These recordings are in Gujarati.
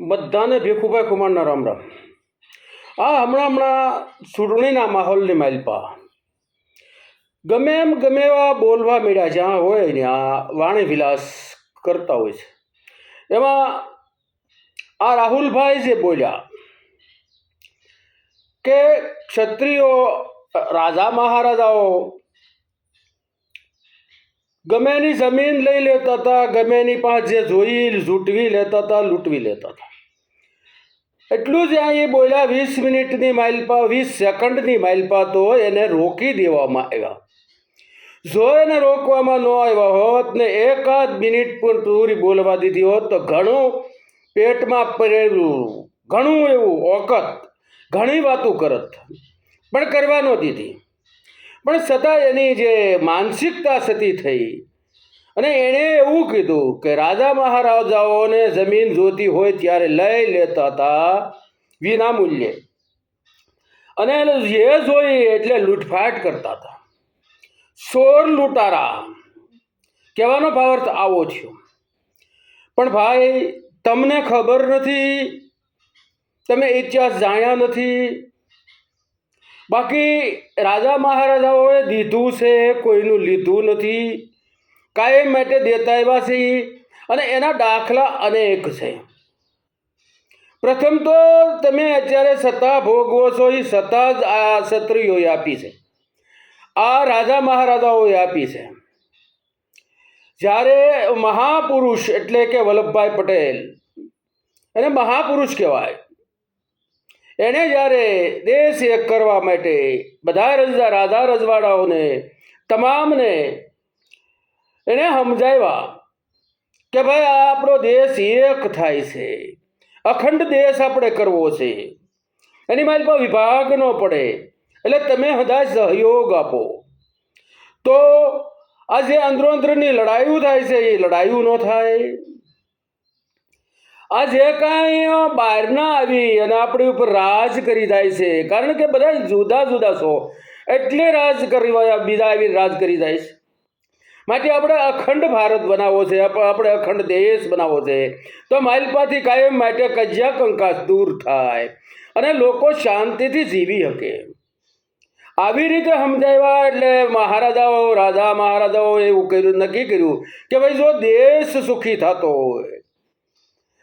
બધાને ભીખુભાઈ કુમારના રામ રામ. આ હમણાં હમણાં ચૂંટણીના માહોલની માલપા. ગમે એમ ગમે એવા બોલવા મળ્યા જ્યાં હોય ત્યાં વાણી વિલાસ કરતા હોય છે. એમાં આ રાહુલભાઈ જે બોલ્યા કે ક્ષત્રિયો, રાજા મહારાજાઓ, ગમે એની જમીન લઈ લેતા હતા, ગમે એની પાસે જે જોઈ, લૂંટવી લેતા હતા, લૂંટવી લેતા હતા. એટલું જ અહીં બોલ્યા, વીસ મિનિટની માઇલપા વીસ સેકન્ડની માઇલપા તો એને રોકી દેવામાં આવ્યા. જો એને રોકવામાં ન આવ્યા હોત ને એકાદ મિનિટ પણ પૂરી બોલવા દીધી હોત તો ઘણું પેટમાં પડેલું, ઘણું એવું ઓકત, ઘણી વાતો કરત, પણ કરવા ન દીધી. પણ છતાં એની જે માનસિકતા સતી થઈ અને એણે એવું કીધું કે રાજા મહારાજાઓને જમીન જોતી હોય ત્યારે લઈ લેતા હતા વિના મૂલ્યે અને એને જે જોઈ એટલે લૂંટફાટ કરતા હતા. ચોર લૂંટારા. કહેવાનો ભાવાર્થ આવો થયો. પણ ભાઈ, તમને ખબર નથી, તમે ઇતિહાસ જાણ્યા નથી. બાકી રાજા મહારાજાઓએ દીધું છે, કોઈનું લીધું નથી. કાયમ માટે દેતા આવ્યા છે અને એના દાખલા અનેક છે. પ્રથમ તો તમે અત્યારે સત્તા ભોગવો છો એ સત્તા જ આ ક્ષત્રિયોએ આપી છે. આ રાજા મહારાજાઓએ આપી છે. જ્યારે મહાપુરુષ એટલે કે વલ્લભભાઈ પટેલ, એને મહાપુરુષ કહેવાય. એણે જ્યારે દેશ એક કરવા માટે બધા રજદા રાજા રજવાડાઓને, તમામને એણે સમજાવ્યા કે ભાઈ, આ આપણો દેશ એક થાય છે. અખંડ દેશ આપણે કરવો છે. એની મારી પર વિભાગ ન પડે, એટલે તમે હદા સહયોગ આપો. તો આ જે અંદરોઅંદરની લડાઈઓ થાય છે, એ લડાઈઓ ન થાય. આ જે કાંઈ બહારના આવી અને આપણી ઉપર રાજ કરી જાય છે. કારણ કે બધા જુદા જુદા છો. એટલે રાજ કરી બીજા આવી રાજ કરી જાય છે. માટે આપણે અખંડ ભારત બનાવવો છે, આપ- આપણે અખંડ દેશ બનાવવો છે. તો માલપાથી કાયમ માટે કજિયા કંકાસ દૂર થાય અને લોકો શાંતિથી જીવી શકે. આવી રીતે સમજાવ્યા એટલે મહારાજાઓ, રાજા મહારાજાઓ એવું કર્યું, નક્કી કર્યું કે ભાઈ જો દેશ સુખી થતો હોય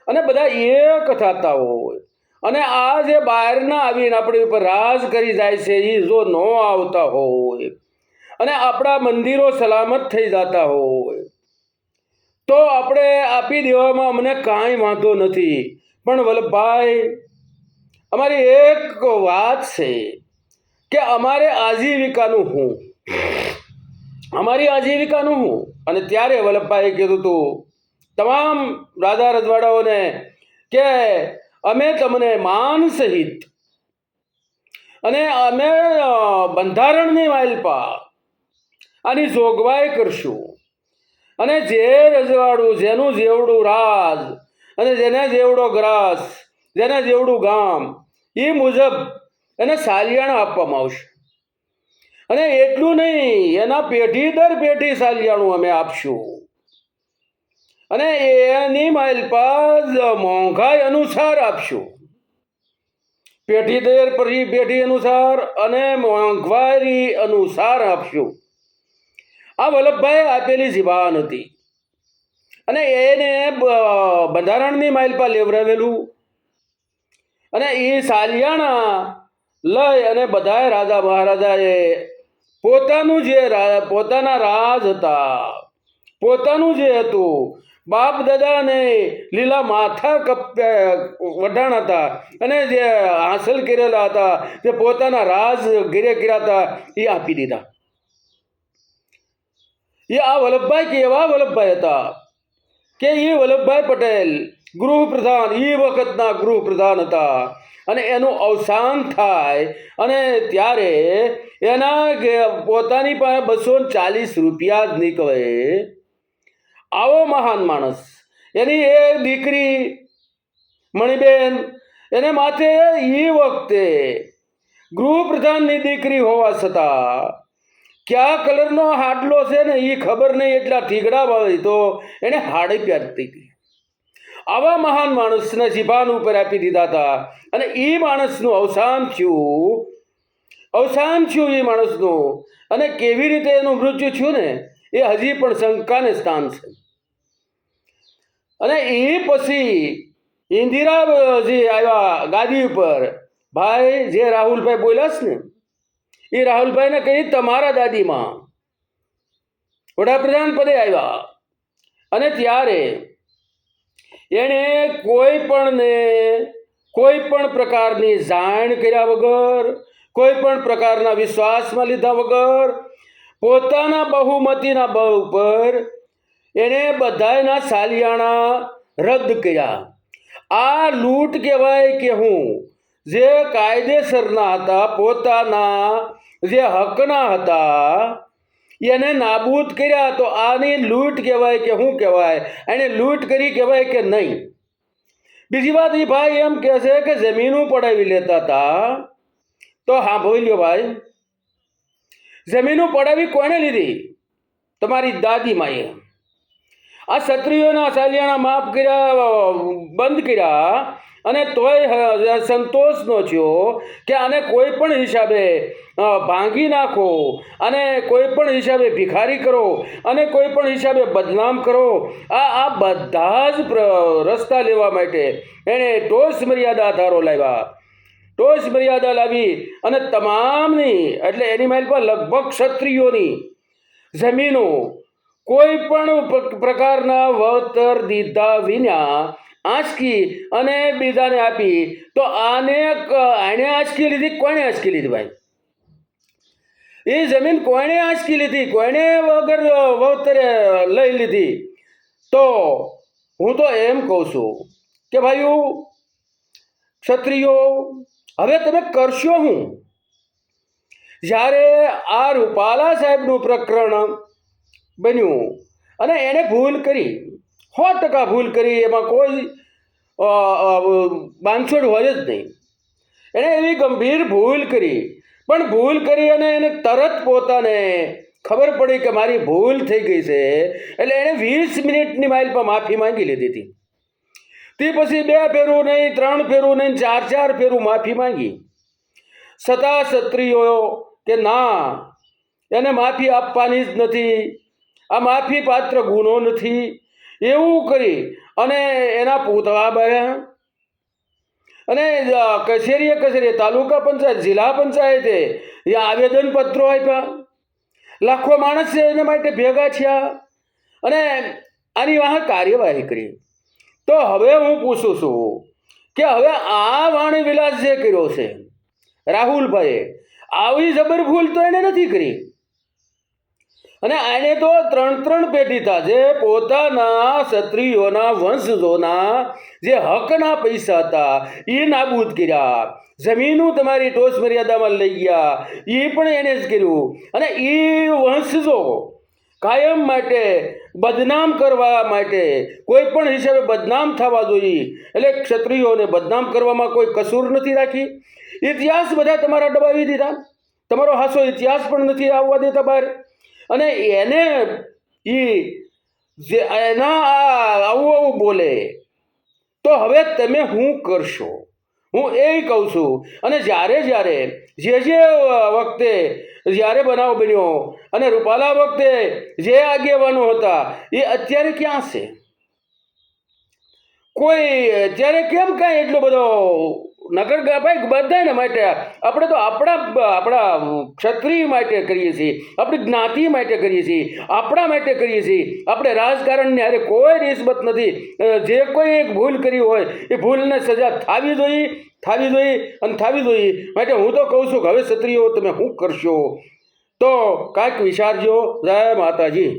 અને બધા એક થતા હોય અને આ જે બહારના આવીને આપણી ઉપર રાજ કરી જાય છે એ જો ન આવતા હોય અને આપણા મંદિરો સલામત થઈ જતા હોય. તો આપણે આપી દેવામાં અમને કાંઈ વાંધો નથી. પણ વલ્લભભાઈ, અમારી એક વાત છે કે અમારે આજીવિકાનું હું? અમારી આજીવિકાનું હું? અને ત્યારે વલ્લભભાઈએ કીધું હતું તમામ રાજા રજવાડાઓને કે અમે તમને માન સહિત અને અમે બંધારણની માલપા આની જોગવાઈ કરશું. અને જે રજવાડું, જેનું જેવડું રાજ, અને જેને જેવડો ગ્રાસ, જેને જેવડું ગામ એ મુજબ એને સાલિયાણા આપવામાં આવશે. અને એટલું નહીં, એના પેઢી દર પેઢી સાલિયાણું અમે આપશું. અને એની માલપાસ મોંઘાઈ અનુસાર આપશું. પેઢી દર પછી પેઢી અનુસાર અને મોંઘવારી અનુસાર આપશું. આ વલ્લભભાઈ આપેલી જીવાન હતી અને એને બંધારણની માઇલ પર લેવરાવેલું. અને એ સાલિયાણા લઈ અને બધાએ રાજા મહારાજાએ પોતાનું જે પોતાના રાજ હતા, પોતાનું જે હતું, બાપ દાદાને લીલા માથા વઢાણ હતા, અને જે હાંસલ કરેલા હતા, જે પોતાના રાજ ગીરે કર્યા હતા, એ આપી દીધા. એ આ વલ્લભભાઈ કેવા વલ્લભભાઈ હતા કે એ વલ્લભભાઈ પટેલ ગૃહપ્રધાન એ વખતના ગૃહપ્રધાન હતા અને એનું અવસાન થાય અને ત્યારે એના પોતાની પાસે બસો ચાલીસ રૂપિયા જ નીકળે આવો મહાન માણસ એની એ દીકરી મણિબેન એને માથે એ વખતે ગૃહપ્રધાનની દીકરી હોવા છતાં કયા કલરનો હાડલો છે ને એ ખબર નહીં, એટલા ઠીકડા વાળી. તો એને હાડી પહેરતી હતી આવા મહાન માણસને જીભાન ઉપર આપી દીધા હતા. અને એ માણસનું અવસાન થયું. અવસાન થયું એ માણસનું. અને કેવી રીતે એનું મૃત્યુ થયું ને, એ હજી પણ શંકાને સ્થાન છે. અને એ પછી ઇન્દિરાજી આવ્યા ગાદી ઉપર. ભાઈ, જે રાહુલભાઈ બોલ્યા છે ને એ રાહુલભાઈને કહી તમારા દાદીમાં વડાપ્રધાન પદે આવ્યા. અને ત્યારે એણે કોઈ પણને, કોઈ પણ પ્રકારની જાણ કર્યા વગર, કોઈ પણ પ્રકારના વિશ્વાસમાં લીધા વગર પોતાના બહુમતીના બળ ઉપર એણે બધાના સાલિયાણા રદ કર્યા. આ લૂંટ કહેવાય કે હું જે કાયદેસરના હતા, પોતાના જે હકના હતા, એને નાબૂદ કર્યા તો આની લૂંટ કહેવાય કે શું કહેવાય? એને લૂંટ કરી કહેવાય કે નહીં? બીજી વાત એ ભાઈ એમ કહે છે કે જમીનું પડાવી લેતા હતા. તો હા બોલ્યો ભાઈ. જમીનું પડાવી કોણે લીધી? તમારી દાદીમાએ આ ક્ષત્રિયોના સાલિયાણા માફ કર્યા, બંધ કર્યા. અને તોય સંતોષ નો થયો કે આને કોઈ પણ હિસાબે ભાંગી નાખો અને કોઈ પણ હિસાબે ભિખારી કરો અને કોઈ પણ હિસાબે બદનામ કરો. આ આ બધા જ રસ્તા લેવા માટે એણે ટોસ મર્યાદા ધારો લાવ્યા. ટોસ મર્યાદા લાવી અને તમામની, એટલે એની માઇલ પર લગભગ ક્ષત્રિયોની જમીનો કોઈ પણ પ્રકારના વળતર દીધા વિના આંચકી અને બીજાને આપી. તો આને આણે આંચકી લીધી, કોણે આંચકી લીધી ભાઈ? એ જમીન કોણે આંચકી લીધી? કોણે વગર વતરે લઈ લીધી? તો હું તો એમ કહું છું કે ભાઈઓ, ક્ષત્રિયો, હવે તમે કરશો હું? જ્યારે આ રૂપાલા સાહેબનું પ્રકરણ બન્યું અને એણે ભૂલ કરી સો ટકા ભૂલ કરી, એમાં કોઈ બાંધછોડ હોય જ નહીં. એણે એવી ગંભીર ભૂલ કરી. પણ ભૂલ કરી અને એને તરત પોતાને ખબર પડી કે મારી ભૂલ થઈ ગઈ છે, એટલે એણે વીસ મિનિટની માઇલ પર માફી માંગી લીધી હતી. તે પછી બે ફેરું નહીં, ત્રણ ફેરું નહીં, ચાર ચાર ફેરું માફી માંગી. સતા ક્ષત્રિયો કે ના, એને માફી આપવાની જ નથી. આ માફી પાત્ર ગુનો નથી. એવું કરી અને એના પૂતળા બન્યા. અને કચેરીએ કચેરીએ, તાલુકા પંચાયત, જિલ્લા પંચાયતે એ આવેદનપત્રો આપ્યા. લાખો માણસ છે એના માટે ભેગા થયા. અને આની વાહ કાર્યવાહી કરી. તો હવે હું પૂછું છું કે હવે આ વાણી વિલાસ જે કર્યો છે, રાહુલભાઈએ, આવી જબર ભૂલ તો એને નથી કરી. અને આને તો ત્રણ ત્રણ પેઢી જે પોતાના ક્ષત્રિયોના વંશજોના જે હકના પૈસા હતા, એ નાબૂદ કર્યા. જમીનું તમારી ટોચ મર્યાદામાં લઈ ગયા. એ પણ એણે જ કર્યું. અને એ વંશજો કાયમ માટે બદનામ કરવા માટે કોઈ પણ હિસાબે બદનામ થવા જોઈએ. એટલે ક્ષત્રિયોને બદનામ કરવામાં કોઈ કસૂર નથી રાખી. ઇતિહાસ બધા તમારા દબાવી દીધા. તમારો હાસો ઇતિહાસ પણ નથી આવવા દેતા બહાર. અને એને એ જે એના આવું આવું બોલે, તો હવે તમે શું કરશો? હું એ કહું છું. અને જ્યારે જ્યારે જે જે વખતે જ્યારે બનાવ બન્યો અને રૂપાલા વખતે જે આગેવાનો હતા, એ અત્યારે ક્યાં છે? કોઈ અત્યારે કેમ કાંઈ એટલો બધો નગર ભાઈ બધાને માટે આપણે તો આપણા આપણા ક્ષત્રિય માટે કરીએ છીએ, આપણી જ્ઞાતિ માટે કરીએ છીએ, આપણા માટે કરીએ છીએ. આપણે રાજકારણની હારે કોઈ નિસ્બત નથી. જે કોઈ એક ભૂલ કરી હોય, એ ભૂલને સજા થાવી જોઈએ થાવી જોઈએ અને થાવી જોઈએ. માટે હું તો કહું છું કે હવે ક્ષત્રિયો તમે શું કરશો? તો કાંઈક વિચારજો. જય માતાજી.